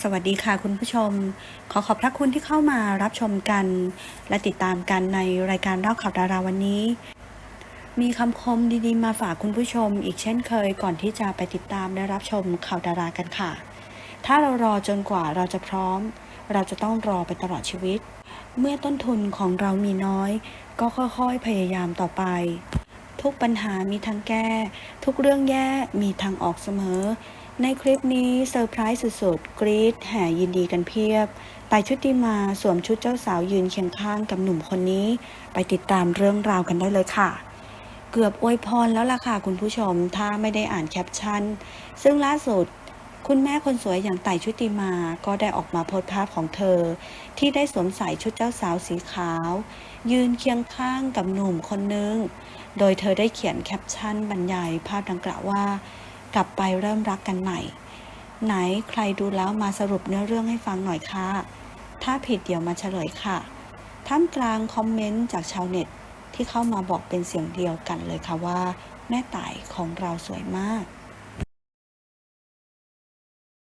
สวัสดีค่ะคุณผู้ชม ขอขอบพระคุณที่เข้ามารับชมกัน และติดตามกันในรายการเล่าข่าวดาราวันนี้ มีคำคมดีๆ มาฝากคุณผู้ชม อีกเช่นเคยก่อนที่จะไปติดตามและรับชมข่าวดารากันค่ะ ถ้าเรารอจนกว่าเราจะพร้อม เราจะต้องรอไปตลอดชีวิต เมื่อต้นทุนของเรามีน้อย ก็ค่อยๆพยายามต่อไป ทุกปัญหามีทางแก้ ทุกเรื่องแย่มีทางออกเสมอ ในคลิปนี้เซอร์ไพรส์สุดๆ กรี๊ดแห่ยินดีกันเพียบต่ชุติมาสวมชุดเจ้าสาวยืนเคียงข้างกับหนุ่มคนนี้ ไปติดตามเรื่องราวกันได้เลยค่ะ เกือบอวยพรแล้วล่ะค่ะคุณผู้ชม ถ้าไม่ได้อ่านแคปชั่น ซึ่งล่าสุดคุณแม่คนสวยอย่างไต่ชุติมาก็ได้ออกมาโพสภาพของเธอ ที่ได้สวมใส่ชุดเจ้าสาวสีขาว ยืนเคียงข้างกับหนุ่มคนนึง โดยเธอได้เขียนแคปชั่นบรรยายภาพดังกล่าวว่า กลับไปเริ่มรักกันใหม่ ไหนใครดูแล้วมาสรุปเนื้อเรื่องให้ฟังหน่อยค่ะ ถ้าผิดเดี๋ยวมาเฉลยค่ะ ท่ามกลางคอมเมนต์จากชาวเน็ตที่เข้ามาบอกเป็นเสียงเดียวกันเลยค่ะว่า แม่ต่ายของเราสวยมาก